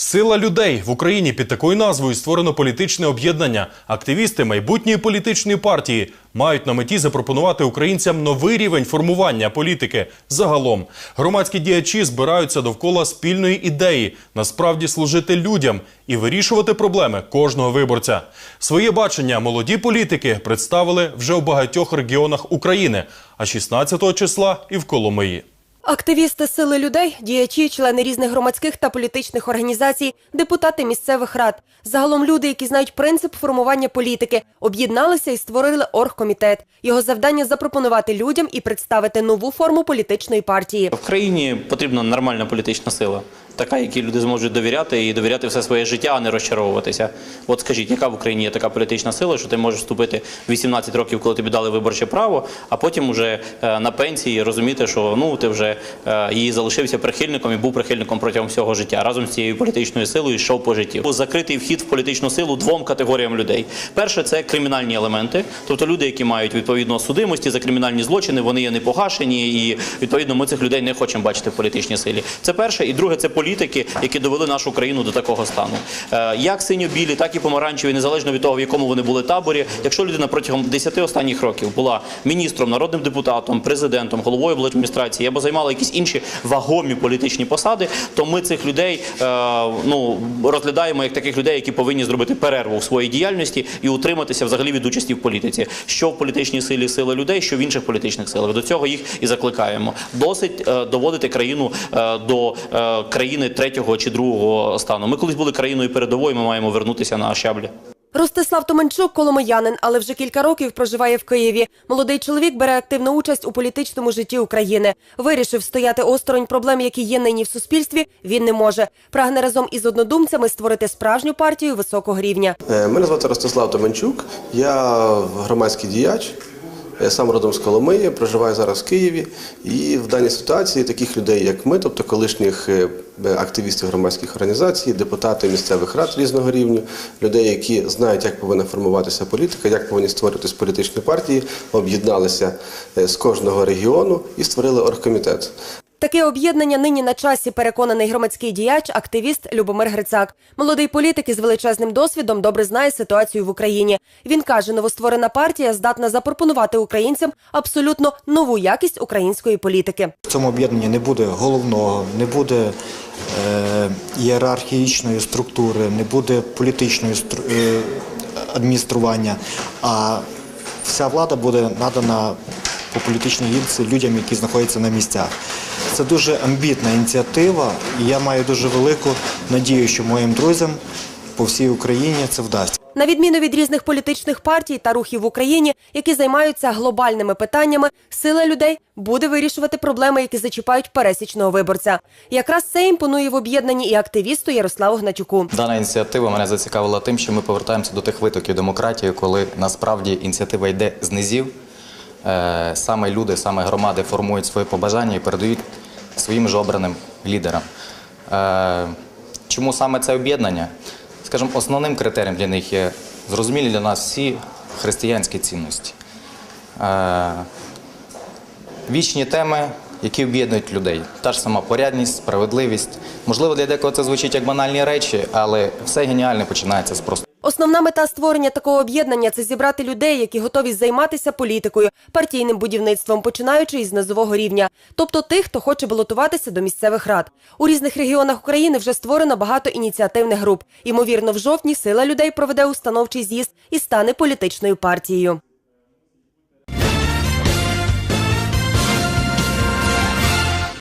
Сила людей в Україні під такою назвою створено політичне об'єднання. Активісти майбутньої політичної партії мають на меті запропонувати українцям новий рівень формування політики. Загалом громадські діячі збираються довкола спільної ідеї насправді служити людям і вирішувати проблеми кожного виборця. Своє бачення молоді політики представили вже у багатьох регіонах України, а 16 числа і в Коломиї. Активісти сили людей, діячі, члени різних громадських та політичних організацій, депутати місцевих рад. Загалом люди, які знають принцип формування політики, об'єдналися і створили оргкомітет. Його завдання запропонувати людям і представити нову форму політичної партії. В країні потрібна нормальна політична сила, така, якій люди зможуть довіряти і довіряти все своє життя, а не розчаровуватися. От скажіть, яка в Україні є така політична сила, що ти можеш вступити в 18 років, коли тобі дали виборче право, а потім уже е, на пенсії розуміти, що ну ти вже е, її залишився прихильником і був прихильником протягом всього життя. Разом з цією політичною силою йшов по житті. Був Закритий вхід в політичну силу двом категоріям людей. Перше це кримінальні елементи, тобто люди, які мають відповідно судимості за кримінальні злочини, вони є не погашені, і відповідно ми цих людей не хочемо бачити в політичній силі. Це перше, і друге це політики, які довели нашу країну до такого стану. Е, Як синьо-білі, так і помаранчеві, незалежно від того, в якому вони були таборі. Якщо людина протягом 10 останніх років була міністром, народним депутатом, президентом, головою адміністрації або займала якісь інші вагомі політичні посади, то ми цих людей е, ну розглядаємо як таких людей, які повинні зробити перерву в своїй діяльності і утриматися взагалі від участі в політиці, що в політичній силі сила людей, що в інших політичних силах. До цього їх і закликаємо. Досить е, доводити країну до е, країни третього чи другого стану. Ми колись були країною передовою. Ми маємо вернутися на щаблі. Ростислав Томенчук – коломиянин, але вже кілька років проживає в Києві. Молодий чоловік бере активну участь у політичному житті України. Вирішив стояти осторонь проблем, які є нині в суспільстві. Він не може. Прагне разом із однодумцями створити справжню партію високого рівня. Е, Мене звати Ростислав Томенчук, я громадський діяч, я сам родом з Коломиї, проживаю зараз в Києві. І в даній ситуації таких людей, як ми, тобто колишніх е, активістів громадських організацій, депутати місцевих рад різного рівня, людей, які знають, як повинна формуватися політика, як повинні створюватися політичні партії, об'єдналися е, з кожного регіону і створили оргкомітет. Таке об'єднання нині на часі переконаний громадський діяч, активіст Любомир Грицак. Молодий політик із величезним досвідом добре знає ситуацію в Україні. Він каже, новостворена партія здатна запропонувати українцям абсолютно нову якість української політики. В цьому об'єднанні не буде головного, не буде е, ієрархічної структури, не буде політичної е, адміністрування, а вся влада буде надана по політичній гілці людям, які знаходяться на місцях. Це дуже амбітна ініціатива, і я маю дуже велику надію, що моїм друзям по всій Україні це вдасться. На відміну від різних політичних партій та рухів в Україні, які займаються глобальними питаннями, сила людей буде вирішувати проблеми, які зачіпають пересічного виборця. Якраз це імпонує в об'єднанні і активісту Ярославу Гнатюку. Дана ініціатива мене зацікавила тим, що ми повертаємося до тих витоків демократії, коли насправді ініціатива йде з низів. Е, Саме люди, саме громади формують свої побажання і передають своїм ж обраним лідерам. Е, Чому саме це об'єднання? Скажімо, основним критерієм для них є зрозумілі для нас всі християнські цінності. Е, Вічні теми, які об'єднують людей. Та ж сама порядність, справедливість. Можливо, для декого це звучить як банальні речі, але все геніальне починається з просто. Основна мета створення такого об'єднання це зібрати людей, які готові займатися політикою, партійним будівництвом, починаючи із низового рівня, тобто тих, хто хоче балотуватися до місцевих рад. У різних регіонах України вже створено багато ініціативних груп. Ймовірно, в жовтні сила людей проведе установчий з'їзд і стане політичною партією.